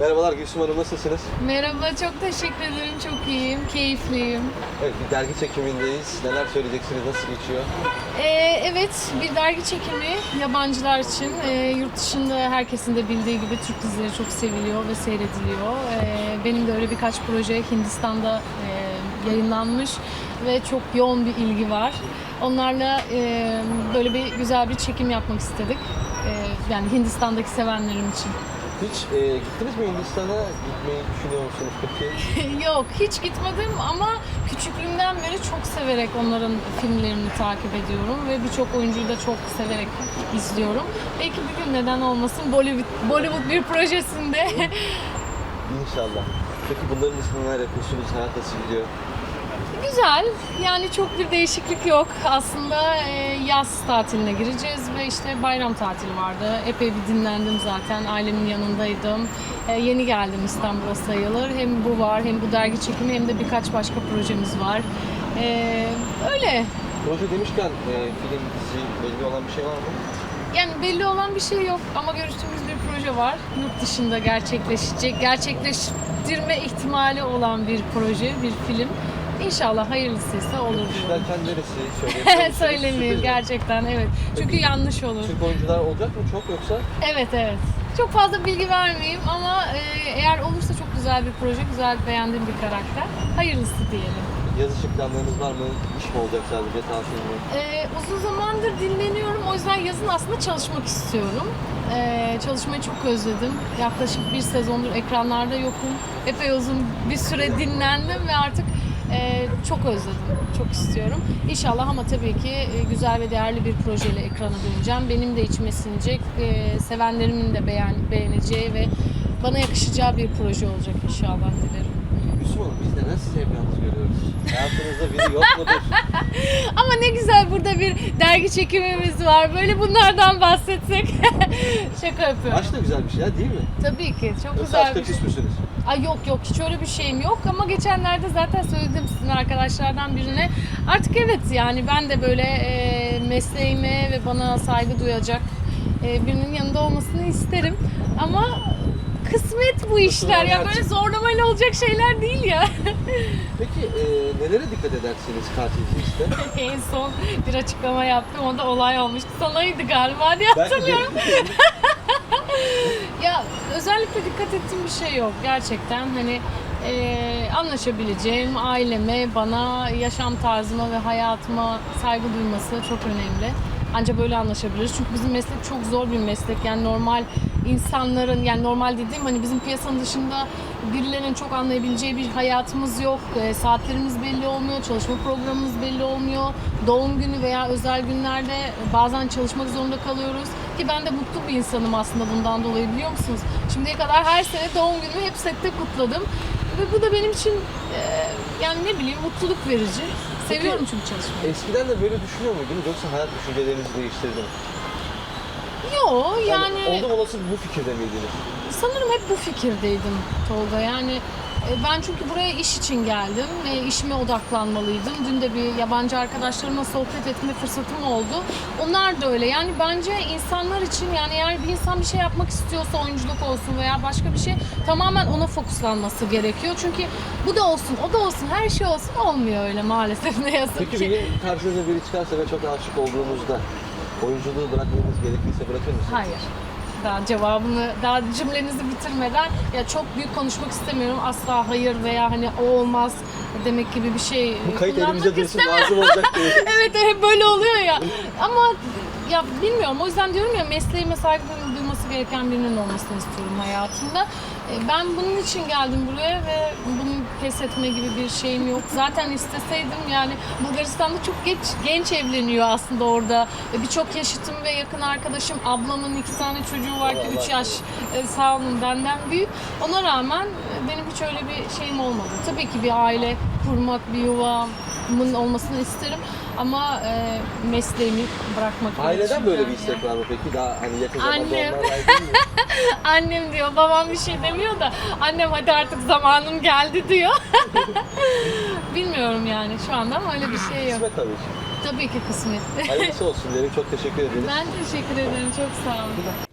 Merhabalar Gülsüm Hanım nasılsınız? Merhaba, çok teşekkür ederim. Çok iyiyim, keyifliyim. Evet bir dergi çekimindeyiz. Neler söyleyeceksiniz? Nasıl geçiyor? Ee, evet, bir dergi çekimi yabancılar için. Ee, yurt dışında herkesin de bildiği gibi Türk dizileri çok seviliyor ve seyrediliyor. Ee, benim de öyle birkaç proje Hindistan'da e, yayınlanmış ve çok yoğun bir ilgi var. Onlarla e, böyle bir güzel bir çekim yapmak istedik. Ee, yani Hindistan'daki sevenlerim için. Hiç e, gittiniz mi Hindistan'a? Gitmeyi düşünüyor musunuz peki? Yok hiç gitmedim ama küçüklüğümden beri çok severek onların filmlerini takip ediyorum ve birçok oyuncuyu da çok severek izliyorum. Belki bir gün neden olmasın Bollywood, Bollywood bir projesinde. İnşallah. Peki bunların dışında neler yapıyorsunuz? Hayat nasıl gidiyor? Güzel. Yani çok bir değişiklik yok. Aslında e, yaz tatiline gireceğiz ve işte bayram tatili vardı. Epey bir dinlendim zaten. Ailemin yanındaydım. E, yeni geldim İstanbul'a sayılır. Hem bu var hem bu dergi çekimi hem de birkaç başka projemiz var. E, öyle. Proje demişken film, dizi belli olan bir şey var mı? Yani belli olan bir şey yok ama görüştüğümüz bir proje var. Yurt dışında gerçekleşecek, gerçekleştirme ihtimali olan bir proje, bir film. İnşallah hayırlısıysa olur diyorum. Derken neresi? Mi? gerçekten evet. Çünkü yanlış olur. Türk oyuncular olacak mı çok yoksa? Evet evet. Çok fazla bilgi vermeyeyim ama e, eğer olursa çok güzel bir proje, güzel beğendiğim bir karakter. Hayırlısı diyelim. Yazı ışık planlarınız var mı? İş mi olacak sadece tatil mi? Ee, uzun zamandır dinleniyorum. O yüzden yazın aslında çalışmak istiyorum. Ee, çalışmayı çok özledim. Yaklaşık bir sezondur ekranlarda yokum. Epey uzun bir süre dinlendim ve artık e, çok özledim. Çok istiyorum. İnşallah ama tabii ki e, güzel ve değerli bir projeyle ekrana döneceğim. Benim de içime sinecek, e, sevenlerimin de beğen, beğeneceği ve bana yakışacağı bir proje olacak inşallah dilerim. Hanım biz sizi hep yalnız görüyoruz? Hayatınızda biri yok mudur? Ama ne güzel burada bir dergi çekimimiz var. Böyle bunlardan bahsetsek. Şaka yapıyorum. Aşk da güzel bir şey ya değil mi? Tabii ki çok Yoksa güzel aşkta bir şey. küs müsünüz? Ay yok yok hiç öyle bir şeyim yok ama geçenlerde zaten söyledim sizin arkadaşlardan birine. Artık evet yani ben de böyle e, mesleğime ve bana saygı duyacak e, birinin yanında olmasını isterim. Ama kısmet bu işler ya böyle zorlamayla olacak şeyler değil ya. Peki e, nelere dikkat edersiniz tatilcinizde? en son bir açıklama yaptım o da olay olmuştu. Sanaydı galiba diye hatırlıyorum. Ya özellikle dikkat ettiğim bir şey yok gerçekten hani eee, anlaşabileceğim aileme, bana, yaşam tarzıma ve hayatıma saygı duyması çok önemli. Ancak böyle anlaşabiliriz. Çünkü bizim meslek çok zor bir meslek. Yani normal insanların, yani normal dediğim hani bizim piyasanın dışında birilerinin çok anlayabileceği bir hayatımız yok. Eee, saatlerimiz belli olmuyor, çalışma programımız belli olmuyor. Doğum günü veya özel günlerde bazen çalışmak zorunda kalıyoruz. Ki ben de mutlu bir insanım aslında bundan dolayı biliyor musunuz? Şimdiye kadar her sene doğum günümü hep sette kutladım. Ve bu da benim için e, yani ne bileyim mutluluk verici. Seviyorum çünkü çalışmayı. Eskiden de böyle düşünüyor muydunuz yoksa hayat düşüncelerinizi değiştirdi mi? Yo Yani, oldum olası bu fikirde miydiniz? sanırım hep bu fikirdeydim Tolga. Yani e, ben çünkü buraya iş için geldim ve işime odaklanmalıydım. Dün de bir yabancı arkadaşlarımla sohbet etme fırsatım oldu. Onlar da öyle. Yani bence insanlar için yani eğer bir insan bir şey yapmak istiyorsa oyunculuk olsun veya başka bir şey tamamen ona fokuslanması gerekiyor. Çünkü bu da olsun, o da olsun, her şey olsun olmuyor öyle maalesef ne yazık Peki ki. bir gün karşınıza biri çıkarsa ve çok aşık olduğunuzda oyunculuğu bırakmanız gerekirse bırakır mısınız? Hayır. Daha cevabını, daha cümlenizi bitirmeden ya çok büyük konuşmak istemiyorum. Asla hayır veya hani o olmaz demek gibi bir şey Bu kayıt kullanmak dursun lazım olacak diye. evet hep böyle oluyor ya. Ama ya bilmiyorum o yüzden diyorum ya mesleğime saygı duyması gereken birinin olmasını istiyorum hayatımda. E, Ben bunun için geldim buraya ve bunu pes etme gibi bir şeyim yok. Zaten isteseydim yani Bulgaristan'da çok geç genç evleniyor aslında orada. E, Birçok yaşıtım ve yakın arkadaşım. Ablamın iki tane çocuğu var ki Allah 3 yaş e, sağ olun benden büyük. Ona rağmen benim hiç öyle bir şeyim olmadı. Tabii ki bir aile kurmak, bir yuvamın olmasını isterim. Ama e, mesleğimi bırakmak Aileden böyle bir istek var mı peki? Daha hani yakın zamanda Annem. onlar mi? Annem diyor, babam bir şey demiyor da annem hadi artık zamanım geldi diyor. Bilmiyorum yani şu anda ama öyle bir şey yok. Kısmet tabii ki. Tabii ki kısmet. Hayırlısı olsun derim. Çok teşekkür ederiz. ben teşekkür ederim. Çok sağ olun.